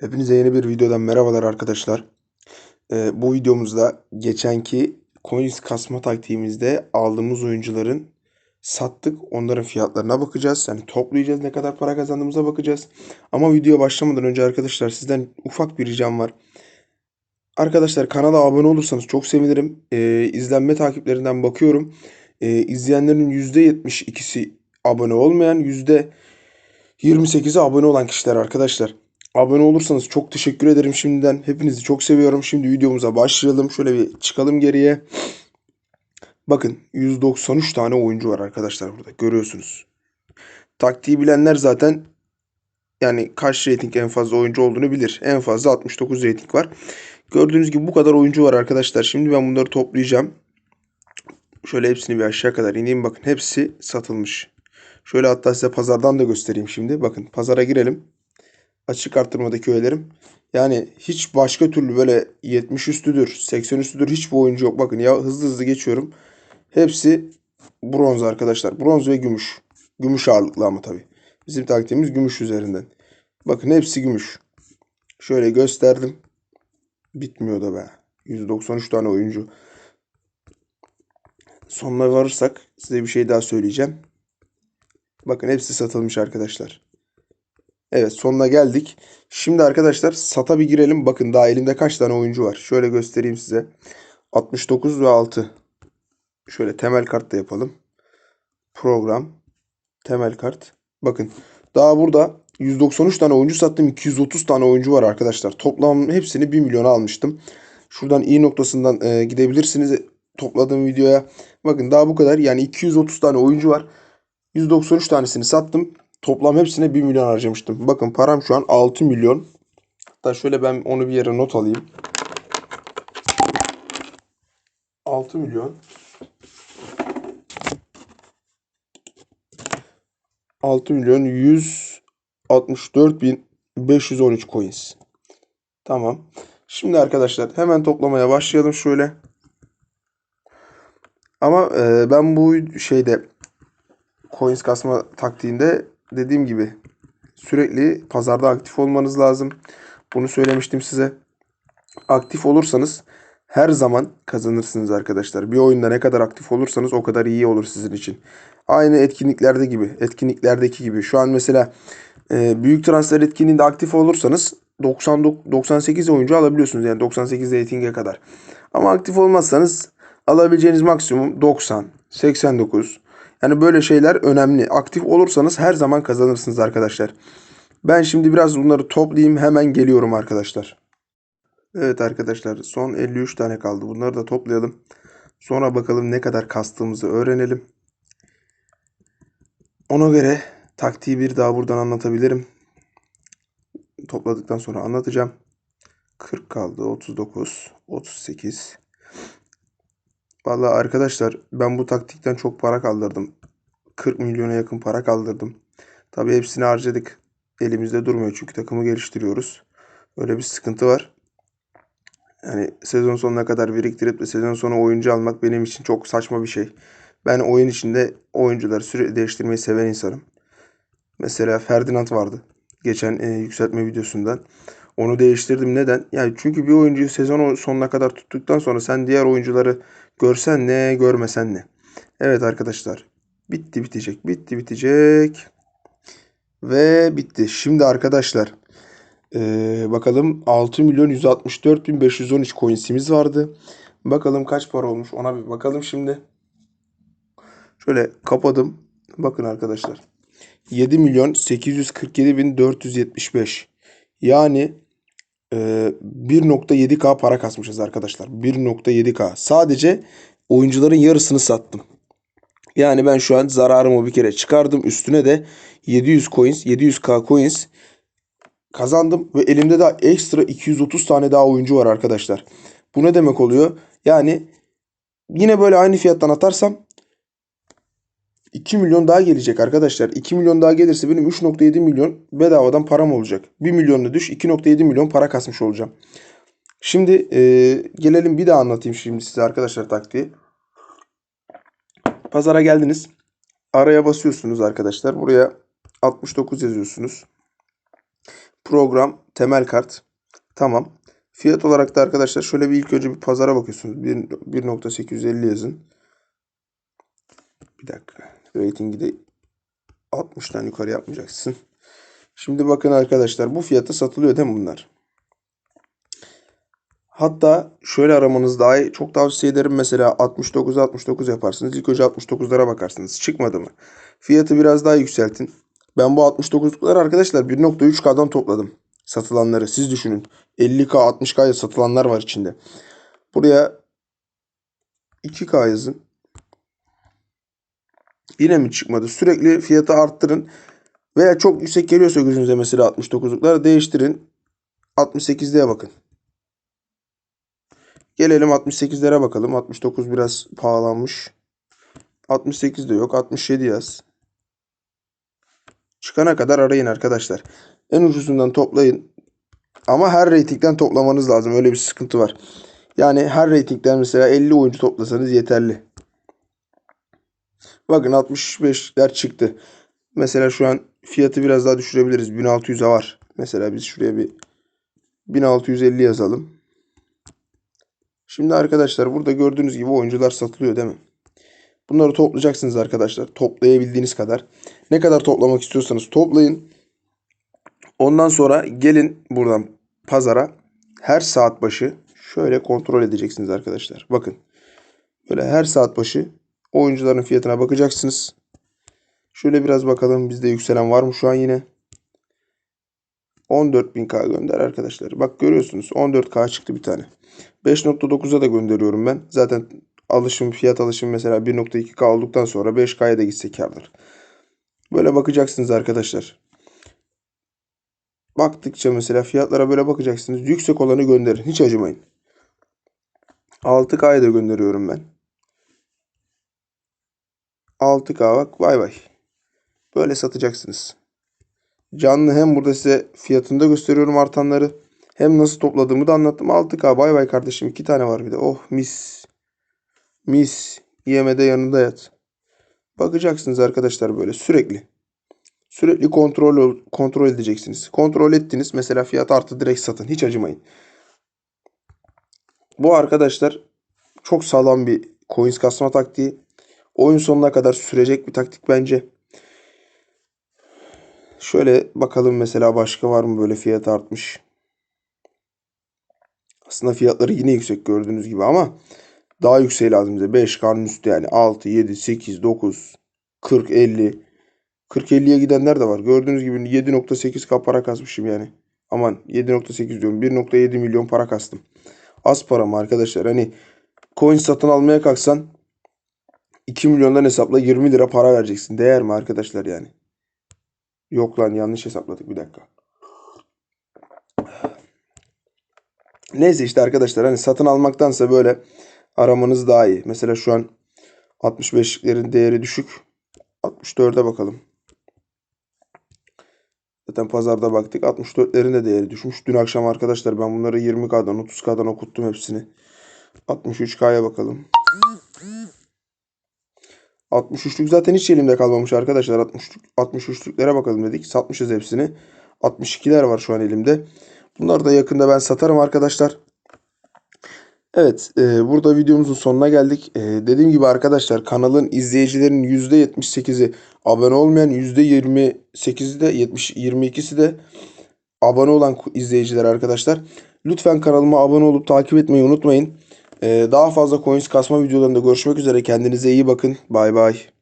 Hepinize yeni bir videodan merhabalar arkadaşlar. Ee, bu videomuzda geçenki coins kasma taktiğimizde aldığımız oyuncuların sattık. Onların fiyatlarına bakacağız. Yani toplayacağız ne kadar para kazandığımıza bakacağız. Ama videoya başlamadan önce arkadaşlar sizden ufak bir ricam var. Arkadaşlar kanala abone olursanız çok sevinirim. Ee, izlenme takiplerinden bakıyorum. Ee, izleyenlerin %72'si abone olmayan, %28'i abone olan kişiler arkadaşlar. Abone olursanız çok teşekkür ederim şimdiden. Hepinizi çok seviyorum. Şimdi videomuza başlayalım. Şöyle bir çıkalım geriye. Bakın 193 tane oyuncu var arkadaşlar burada. Görüyorsunuz. Taktiği bilenler zaten yani kaç rating en fazla oyuncu olduğunu bilir. En fazla 69 rating var. Gördüğünüz gibi bu kadar oyuncu var arkadaşlar. Şimdi ben bunları toplayacağım. Şöyle hepsini bir aşağı kadar ineyim. Bakın hepsi satılmış. Şöyle hatta size pazardan da göstereyim şimdi. Bakın pazara girelim açık arttırmadaki üyelerim. Yani hiç başka türlü böyle 70 üstüdür, 80 üstüdür hiçbir oyuncu yok. Bakın ya hızlı hızlı geçiyorum. Hepsi bronz arkadaşlar. Bronz ve gümüş. Gümüş ağırlıklı ama tabii. Bizim taktiğimiz gümüş üzerinden. Bakın hepsi gümüş. Şöyle gösterdim. Bitmiyor da be. 193 tane oyuncu. Sonuna varırsak size bir şey daha söyleyeceğim. Bakın hepsi satılmış arkadaşlar. Evet sonuna geldik. Şimdi arkadaşlar sata bir girelim. Bakın daha elimde kaç tane oyuncu var. Şöyle göstereyim size. 69 ve 6. Şöyle temel kart da yapalım. Program. Temel kart. Bakın daha burada 193 tane oyuncu sattım. 230 tane oyuncu var arkadaşlar. Toplam hepsini 1 milyona almıştım. Şuradan i noktasından e, gidebilirsiniz topladığım videoya. Bakın daha bu kadar. Yani 230 tane oyuncu var. 193 tanesini sattım. Toplam hepsine 1 milyon harcamıştım. Bakın param şu an 6 milyon. Hatta şöyle ben onu bir yere not alayım. 6 milyon. 6 milyon 164 bin 513 coins. Tamam. Şimdi arkadaşlar hemen toplamaya başlayalım şöyle. Ama e, ben bu şeyde coins kasma taktiğinde dediğim gibi sürekli pazarda aktif olmanız lazım. Bunu söylemiştim size. Aktif olursanız her zaman kazanırsınız arkadaşlar. Bir oyunda ne kadar aktif olursanız o kadar iyi olur sizin için. Aynı etkinliklerde gibi, etkinliklerdeki gibi. Şu an mesela e, büyük transfer etkinliğinde aktif olursanız 90 98 oyuncu alabiliyorsunuz yani 98 ratinge kadar. Ama aktif olmazsanız alabileceğiniz maksimum 90, 89, yani böyle şeyler önemli. Aktif olursanız her zaman kazanırsınız arkadaşlar. Ben şimdi biraz bunları toplayayım hemen geliyorum arkadaşlar. Evet arkadaşlar son 53 tane kaldı. Bunları da toplayalım. Sonra bakalım ne kadar kastığımızı öğrenelim. Ona göre taktiği bir daha buradan anlatabilirim. Topladıktan sonra anlatacağım. 40 kaldı. 39, 38, Vallahi arkadaşlar ben bu taktikten çok para kaldırdım. 40 milyona yakın para kaldırdım. Tabii hepsini harcadık. Elimizde durmuyor çünkü takımı geliştiriyoruz. Öyle bir sıkıntı var. Yani sezon sonuna kadar biriktirip de sezon sonu oyuncu almak benim için çok saçma bir şey. Ben oyun içinde oyuncuları sürekli değiştirmeyi seven insanım. Mesela Ferdinand vardı. Geçen e, yükseltme videosundan. Onu değiştirdim. Neden? Yani çünkü bir oyuncuyu sezon sonuna kadar tuttuktan sonra sen diğer oyuncuları görsen ne, görmesen ne. Evet arkadaşlar. Bitti bitecek. Bitti bitecek. Ve bitti. Şimdi arkadaşlar ee, bakalım 6 milyon 164 bin 513 coinsimiz vardı. Bakalım kaç para olmuş ona bir bakalım şimdi. Şöyle kapadım. Bakın arkadaşlar. 7 milyon 847 bin 475. Yani 1.7K e, para kasmışız arkadaşlar. 1.7K. Sadece oyuncuların yarısını sattım. Yani ben şu an zararımı bir kere çıkardım. Üstüne de 700 coins, 700k coins kazandım. Ve elimde daha ekstra 230 tane daha oyuncu var arkadaşlar. Bu ne demek oluyor? Yani yine böyle aynı fiyattan atarsam 2 milyon daha gelecek arkadaşlar. 2 milyon daha gelirse benim 3.7 milyon bedavadan param olacak. 1 milyonla düş 2.7 milyon para kasmış olacağım. Şimdi e, gelelim bir daha anlatayım şimdi size arkadaşlar taktiği. Pazara geldiniz. Araya basıyorsunuz arkadaşlar. Buraya 69 yazıyorsunuz. program, temel kart. Tamam. Fiyat olarak da arkadaşlar şöyle bir ilk önce bir pazara bakıyorsunuz. Bir- 1.850 yazın. Bir dakika. Ratingi de 60'tan yukarı yapmayacaksın. Şimdi bakın arkadaşlar bu fiyata satılıyor değil mi bunlar? Hatta şöyle aramanız daha. Çok tavsiye ederim. Mesela 69 69 yaparsınız. İlk önce 69'lara bakarsınız. Çıkmadı mı? Fiyatı biraz daha yükseltin. Ben bu 69'lukları arkadaşlar 1.3K'dan topladım. Satılanları. Siz düşünün. 50K 60K'ya satılanlar var içinde. Buraya 2K yazın. Yine mi çıkmadı? Sürekli fiyatı arttırın. Veya çok yüksek geliyorsa gözünüze mesela 69'luklar değiştirin. 68'liğe bakın. Gelelim 68'lere bakalım. 69 biraz pahalanmış. 68 de yok. 67 yaz. Çıkana kadar arayın arkadaşlar. En ucuzundan toplayın. Ama her reytingden toplamanız lazım. Öyle bir sıkıntı var. Yani her reytingden mesela 50 oyuncu toplasanız yeterli. Bakın 65'ler çıktı. Mesela şu an fiyatı biraz daha düşürebiliriz. 1600'e var. Mesela biz şuraya bir 1650 yazalım. Şimdi arkadaşlar burada gördüğünüz gibi oyuncular satılıyor değil mi? Bunları toplayacaksınız arkadaşlar. Toplayabildiğiniz kadar. Ne kadar toplamak istiyorsanız toplayın. Ondan sonra gelin buradan pazara her saat başı şöyle kontrol edeceksiniz arkadaşlar. Bakın. Böyle her saat başı oyuncuların fiyatına bakacaksınız. Şöyle biraz bakalım bizde yükselen var mı şu an yine? 14.000K gönder arkadaşlar. Bak görüyorsunuz 14K çıktı bir tane. 5.9'a da gönderiyorum ben. Zaten alışım fiyat alışım mesela 1.2K olduktan sonra 5K'ya da gitse kârdır. Böyle bakacaksınız arkadaşlar. Baktıkça mesela fiyatlara böyle bakacaksınız. Yüksek olanı gönderin. Hiç acımayın. 6K'ya da gönderiyorum ben. 6K bak vay vay. Böyle satacaksınız. Canlı hem burada size fiyatını da gösteriyorum artanları. Hem nasıl topladığımı da anlattım. 6K bay bay kardeşim. iki tane var bir de. Oh mis. Mis. Yemede yanında yat. Bakacaksınız arkadaşlar böyle sürekli. Sürekli kontrol kontrol edeceksiniz. Kontrol ettiniz. Mesela fiyat arttı direkt satın. Hiç acımayın. Bu arkadaşlar çok sağlam bir coins kasma taktiği. Oyun sonuna kadar sürecek bir taktik bence. Şöyle bakalım mesela başka var mı böyle fiyat artmış. Aslında fiyatları yine yüksek gördüğünüz gibi ama daha yükseği lazım bize. 5 karnın üstü yani 6, 7, 8, 9, 40, 50. 40-50'ye gidenler de var. Gördüğünüz gibi 7.8k para kasmışım yani. Aman 7.8 diyorum. 1.7 milyon para kastım. Az para mı arkadaşlar? Hani coin satın almaya kalksan 2 milyondan hesapla 20 lira para vereceksin. Değer mi arkadaşlar yani? Yok lan yanlış hesapladık bir dakika. Neyse işte arkadaşlar hani satın almaktansa böyle aramanız daha iyi. Mesela şu an 65'lerin değeri düşük. 64'e bakalım. Zaten pazarda baktık. 64'lerin de değeri düşmüş. Dün akşam arkadaşlar ben bunları 20K'dan 30K'dan okuttum hepsini. 63K'ya bakalım. 63'lük zaten hiç elimde kalmamış arkadaşlar. 63, 63'lüklere bakalım dedik. Satmışız hepsini. 62'ler var şu an elimde. Bunları da yakında ben satarım arkadaşlar. Evet, e, burada videomuzun sonuna geldik. E, dediğim gibi arkadaşlar kanalın izleyicilerin %78'i abone olmayan, %28'i de 70 22'si de abone olan izleyiciler arkadaşlar. Lütfen kanalıma abone olup takip etmeyi unutmayın. E, daha fazla coins kasma videolarında görüşmek üzere. Kendinize iyi bakın. Bay bay.